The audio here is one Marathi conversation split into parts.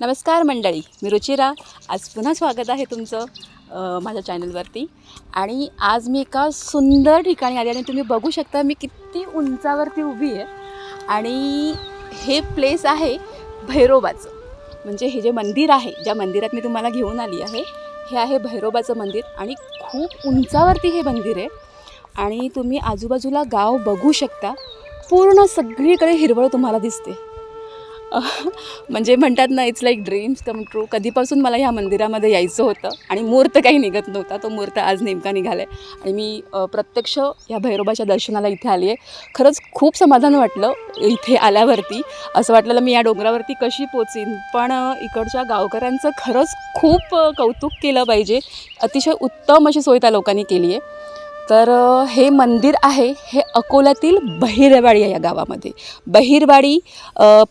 नमस्कार मंडळी मी रुचिरा. आज पुन्हा स्वागत आहे तुमचं माझ्या चॅनलवरती. आणि आज मी एका सुंदर ठिकाणी आली आणि तुम्ही बघू शकता मी किती उंचावरती उभी आहे. आणि हे प्लेस आहे भैरोबाचं. म्हणजे हे जे मंदिर आहे ज्या मंदिरात मी तुम्हाला घेऊन आली आहे हे आहे भैरोबाचं मंदिर आणि खूप उंचावरती हे मंदिर आहे. आणि तुम्ही आजूबाजूला गाव बघू शकता. पूर्ण सगळीकडे हिरवळ तुम्हाला दिसते. म्हणजे म्हणतात ना it's like dreams come true कधीपासून मला ह्या मंदिरामध्ये यायचं होतं आणि मुहूर्त काही निघत नव्हता तो मुहूर्त आज नेमका निघाला आहे आणि मी प्रत्यक्ष या भैरोबाच्या दर्शनाला इथे आली आहे खरंच खूप समाधान वाटलं इथे आल्यावरती. असं वाटलेलं मी या डोंगरावरती कशी पोचीन? पण इकडच्या गावकऱ्यांचं खरंच खूप कौतुक केलं पाहिजे. अतिशय उत्तम अशी सोय त्या लोकांनी केली आहे तर हे मंदिर आहे हे अकोल्यातील बहिरवाडी आहे या गावामध्ये. बहिरवाडी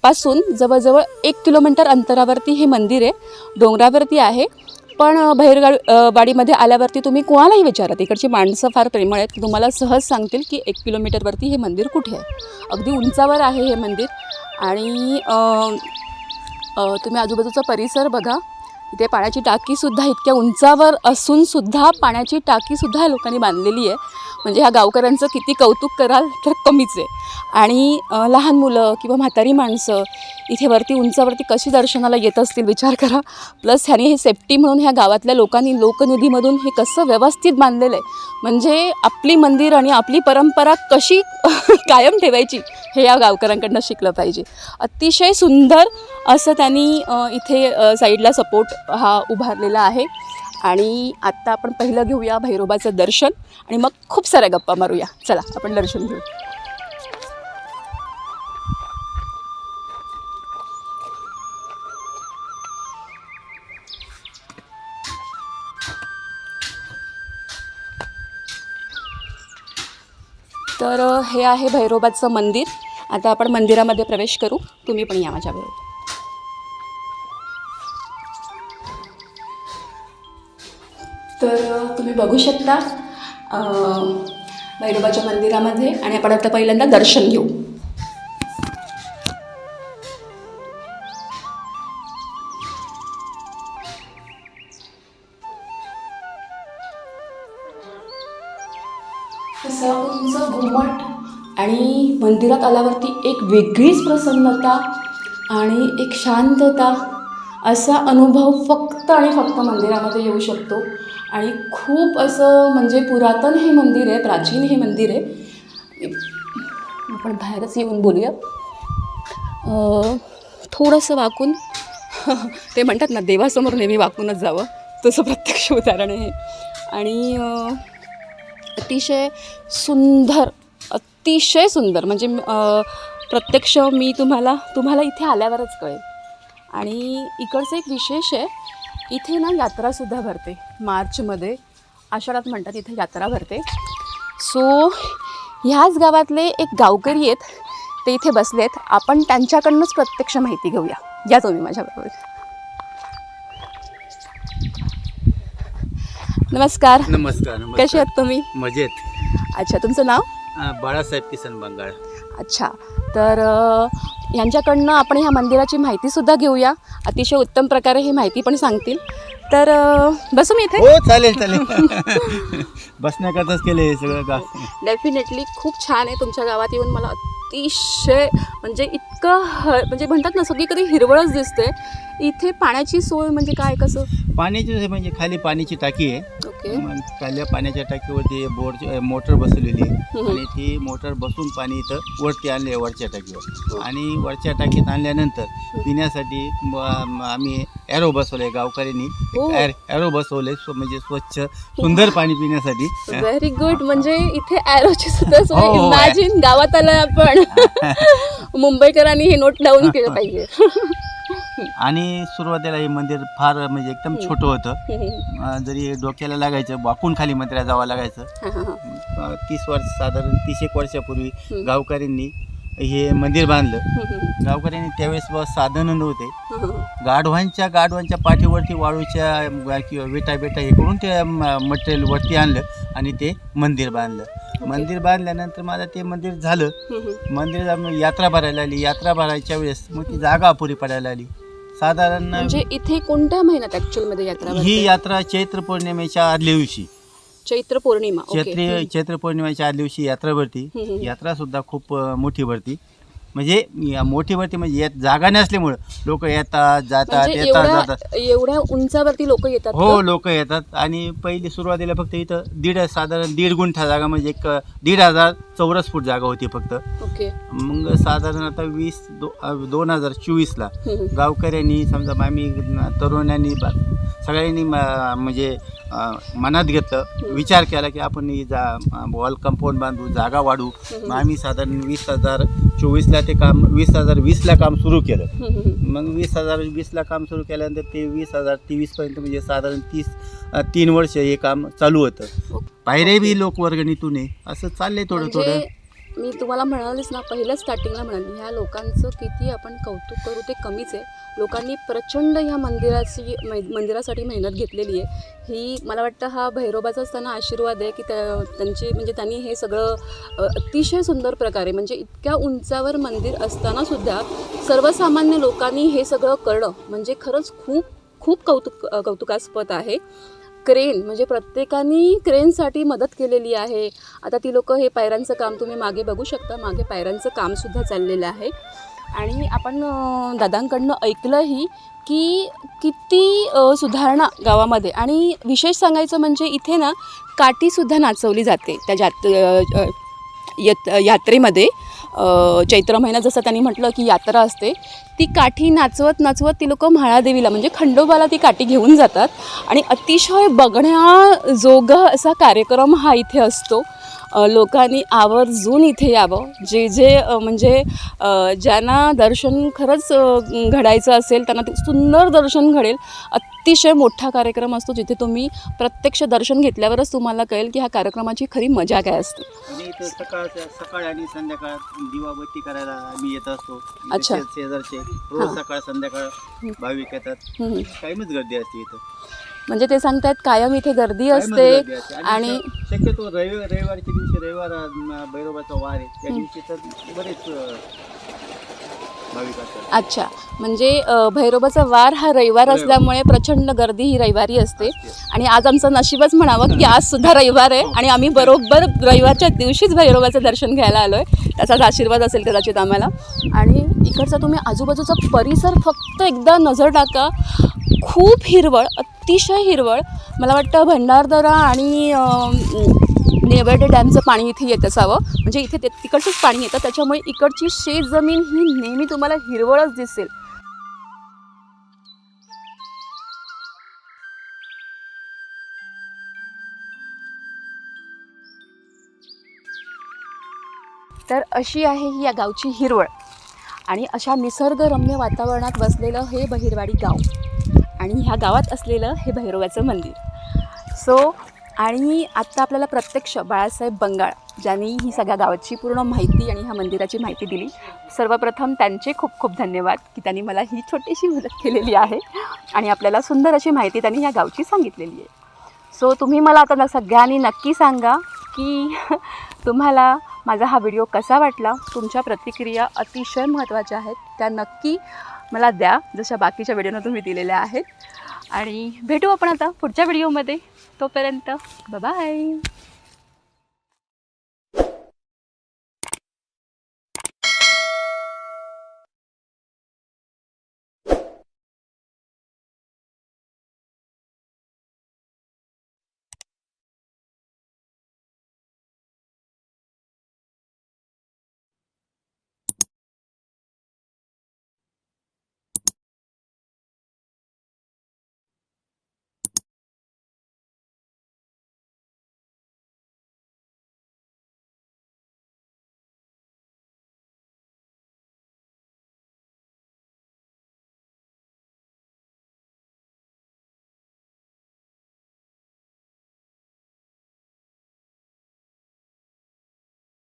पासून जवळजवळ एक किलोमीटर अंतरावरती हे मंदिर आहे डोंगरावरती आहे. पण अ, वाडीमध्ये आल्यावरती तुम्ही कोणालाही विचारा. इकडची माणसं फार प्रेमळ आहेत. तुम्हाला सहज सांगतील की एक किलोमीटरवरती हे मंदिर कुठे आहे. अगदी उंचावर आहे हे मंदिर. आणि तुम्ही आजूबाजूचा परिसर बघा. इथे पाण्याची टाकीसुद्धा इतक्या उंचावर असूनसुद्धा पाण्याची टाकीसुद्धा लोकांनी बांधलेली आहे. म्हणजे ह्या गावकऱ्यांचं किती कौतुक कराल तर कमीच आहे. आणि लहान मुलं किंवा म्हातारी माणसं इथे वरती उंचावरती कशी दर्शनाला येत असतील विचार करा. प्लस ह्याने हे सेफ्टी म्हणून ह्या गावातल्या लोकांनी लोकनिधीमधून हे कसं व्यवस्थित बांधलेलं आहे. म्हणजे आपली मंदिर आणि आपली परंपरा कशी कायम ठेवायची हे या गावकऱ्यांकडनं शिकलं पाहिजे. अतिशय सुंदर असं त्यांनी इथे साईडला सपोर्ट हा उभारलेला आहे. आणि आत्ता आपण पहिलं घेऊया भैरोबाचं दर्शन आणि मग खूप साऱ्या गप्पा मारूया. चला आपण दर्शन घेऊ. तर हे आहे भैरोबाचं मंदिर. आता आपण मंदिरामध्ये प्रवेश करू. तुम्ही पण या माझ्याबरोबर. तर तुम्ही बघू शकता भैरोबाच्या मंदिरामध्ये आणि आपण आता पहिल्यांदा दर्शन घेऊ. असं उंच घुमट आणि मंदिरात आल्यावरती एक वेगळीच प्रसन्नता आणि एक शांतता असा अनुभव फक्त आणि फक्त मंदिरामध्ये येऊ शकतो. आणि खूप असं म्हणजे पुरातन हे मंदिर आहे प्राचीन हे मंदिर आहे. आपण बाहेरच येऊन बोलूया. थोडंसं वाकून ते म्हणतात ना देवासमोर नेहमी वाकूनच जावं. तसं प्रत्यक्ष उदाहरण आहे आणि अतिशय सुंदर अतिशय सुंदर म्हणजे प्रत्यक्ष मी तुम्हाला तुम्हाला इथे आल्यावरच कळेल. आणि इकडचं एक विशेष आहे इथे ना यात्रासुद्धा भरते. मार्चमध्ये आषाढात म्हणतात इथे यात्रा भरते. सो ह्याच गावातले एक गावकरी आहेत ते इथे बसलेत आपण त्यांच्याकडनंच प्रत्यक्ष माहिती घेऊया. या तुम्ही माझ्याबरोबर. नमस्कार. नमस्कार कसे आहात तुम्ही? मजेत. अच्छा तुमचं नाव? बाळासाहेब किसन बंगाळ. अच्छा. तर यांच्याकडनं आपण ह्या मंदिराची माहितीसुद्धा घेऊया. अतिशय उत्तम प्रकारे ही माहिती पण सांगतील. तर बसू मी इथे? हो चालेल चालेल. बसण्याकरताच केलं हे सगळं का डेफिनेटली खूप छान आहे तुमच्या गावात. येऊन मला अतिशय म्हणजे इतकं ह म्हणजे म्हणतात ना सगळीकडे हिरवळच दिसते. इथे पाण्याची सोय म्हणजे काय कसं? पाण्याची म्हणजे खाली पाण्याची टाकी आहे. मग खाल्या पाण्याच्या टाकीवरती बोर मोटर बसवलेली. आहे. आणि ती मोटर बसून पाणी इथं वरती आणले वरच्या टाकीवर. आणि वरच्या टाकीत आणल्यानंतर पिण्यासाठी आम्ही ॲरो बसवले गावकऱ्यांनी. हो. ॲरो बसवले स्व- म्हणजे स्वच्छ सुंदर पाणी पिण्यासाठी. व्हेरी गुड म्हणजे इथे ॲरोची सुद्धा सोय. हो, हो. इमॅजिन गावात आलं आपण. मुंबईकरांनी हे नोट डाऊन केलं पाहिजे. आणि सुरुवातीला हे मंदिर फार म्हणजे एकदम. छोटं होतं. अं, जरी डोक्याला लागायचं वाकून खाली मंदिरात जावं लागायचं. अं, तीस वर्ष साधारण तीस एक वर्षापूर्वी. गावकऱ्यांनी हे मंदिर बांधलं. गावकऱ्यांनी त्यावेळेस बा साधनं नव्हते. गाढवांच्या गाढवांच्या पाठीवरती वाळूच्या अं, किंवा विटा बिटा हे करून ते मटेरियल वरती आणलं आणि ते मंदिर बांधलं मंदिर बांधल्यानंतर माझं ते मंदिर झालं. मंदिर यात्रा भरायला आली यात्रा भरायच्या वेळेस मग ती जागा अपुरी पडायला आली साधारण म्हणजे इथे कोणत्या महिन्यात ऍक्च्युअलमध्ये यात्रा ही भरते? यात्रा चैत्र पौर्णिमेच्या आदल्या दिवशी चैत्र पौर्णिमा ओके. चैत्र चैत्र पौर्णिमेच्या आदल्या दिवशी यात्रा भरती हम्म, हम्म. यात्रा सुद्धा खूप अ, मोठी भरती म्हणजे या- मोठी भरती म्हणजे यात जागा नसल्यामुळं लोक येतात जातात म्हणजे येतात एवढ्या जातात एवढ्या उंचावरती लोक येतात हो का? लोक येतात आणि पहिली सुरुवातीला फक्त इथं दीड साधारण दीड गुंठा जागा म्हणजे एक अ, दीड हजार चौरस फूट जागा होती फक्त ओके मग साधारण आता वीस दो अ, दोन हजार चोवीसला हम्म, हम्म. गावकऱ्यांनी समजा आम्ही तरुणांनी बा- सगळ्यांनी म- म्हणजे मनात घेतलं विचार केला की आपण ही जा वॉल कंपाऊंड बांधू जागा वाढू. मग आम्ही साधारण वीस हजार चोवीसला ते काम वीस हजार वीसला काम सुरू केलं. मग वीस हजार वीसला काम सुरू केल्यानंतर ते वीस हजार तेवीसपर्यंत म्हणजे साधारण तीस तीन वर्ष हे काम चालू होतं. बाहेरही बी लोक वर्गणीतून आहे. असं चाललंय थोडं थोडं. म्हणजे मी तुम्हाला म्हणालीच ना पहिल्या स्टार्टिंगला म्हणाली ह्या लोकांचं किती आपण कौतुक करू ते कमीच आहे. लोकांनी प्रचंड ह्या मंदिराची मै- मंदिरासाठी मेहनत घेतलेली आहे. ही मला वाटतं हा भैरोबाचाच त्यांना आशीर्वाद आहे की त्या त्यांची म्हणजे त्यांनी हे सगळं अतिशय सुंदर प्रकारे म्हणजे इतक्या उंचावर मंदिर असताना सुद्धा सर्वसामान्य लोकांनी हे सगळं करणं म्हणजे खरंच खूप खूप कौतुक कौतुकास्पद आहे. क्रेन म्हणजे प्रत्येकाने क्रेनसाठी मदत केलेली आहे. आता ती लोकं हे पायऱ्यांचं काम तुम्ही मागे बघू शकता. मागे पायऱ्यांचं कामसुद्धा चाललेलं आहे. आणि आपण दादांकडनं ऐकलंही की किती सुधारणा गावामध्ये. आणि विशेष सांगायचं म्हणजे इथे ना काठीसुद्धा नाचवली जाते त्या जात यात यात्रेमध्ये. चैत्र महिना जसं त्यांनी म्हटलं की यात्रा असते ती काठी नाचवत नाचवत ती लोक म्हाळादेवीला म्हणजे खंडोबाला ती काठी घेऊन जातात. आणि अतिशय बघण्याजोगा असा कार्यक्रम हा इथे असतो. लोकांनी आवर्जून इथे यावं. जे जे म्हणजे ज्यांना दर्शन खरंच घडायचं असेल त्यांना ते सुंदर दर्शन घडेल. अतिशय मोठा कार्यक्रम असतो जिथे तुम्ही प्रत्यक्ष दर्शन घेतल्यावरच तुम्हाला कळेल की ह्या कार्यक्रमाची खरी मजा काय असते. सकाळ सकाळ आणि संध्याकाळ दिवाबत्ती करायला आम्ही येत असतो. अच्छा. शेजारचे. रोज सकाळ संध्याकाळ भाविक येतात. कायमच गर्दी असते इथं. म्हणजे ते सांगतायत कायम इथे गर्दी असते. आणि शक्यतो रविवार रविवारच्या दिवशी रविवार भैरोबाचा वार आहे. त्या दिवशी तर बरेच अच्छा. म्हणजे भैरोबाचा वार हा रविवार. असल्यामुळे प्रचंड गर्दी ही रविवारी असते. आणि आज आमचं नशीबच म्हणावं की आज सुद्धा रविवार आहे. आणि आम्ही बरोबर रविवारच्या दिवशीच भैरोबाचं दर्शन घ्यायला आलो आहे त्याचाच आशीर्वाद असेल कदाचित आम्हाला. आणि इकडचा तुम्ही आजूबाजूचा परिसर फक्त एकदा नजर टाका. खूप हिरवळ अतिशय हिरवळ. मला वाटतं भंडारदरा आणि नेवर्डे डॅमचं पाणी इथे येत असावं. म्हणजे इथे ते तिकडचंच पाणी येतं. त्याच्यामुळे इकडची शेत जमीन ही नेहमी तुम्हाला हिरवळच दिसेल. तर अशी आहे ही या गावची हिरवळ. आणि अशा निसर्गरम्य वातावरणात वसलेलं हे बहिरवाडी गाव. आणि ह्या गावात असलेलं हे भैरवाचं मंदिर. सो आणि आत्ता आपल्याला प्रत्यक्ष बाळासाहेब बंगाळ ज्यांनी ही सगळ्या गावाची पूर्ण माहिती आणि ह्या मंदिराची माहिती दिली. सर्वप्रथम त्यांचे खूप खूप धन्यवाद की त्यांनी मला ही छोटीशी मदत केलेली आहे आणि आपल्याला सुंदर अशी माहिती त्यांनी ह्या गावची सांगितलेली आहे. सो तुम्ही मला आता सगळ्यांनी नक्की सांगा की तुम्हाला माझा हा व्हिडिओ कसा वाटला? तुमच्या प्रतिक्रिया अतिशय महत्त्वाच्या आहेत. त्या नक्की मला द्या. जशा बाकीच्या व्हिडिओनं तुम्ही दिलेल्या आहेत. आणि भेटू आपण आता पुढच्या व्हिडिओमध्ये तोपर्यंत बाय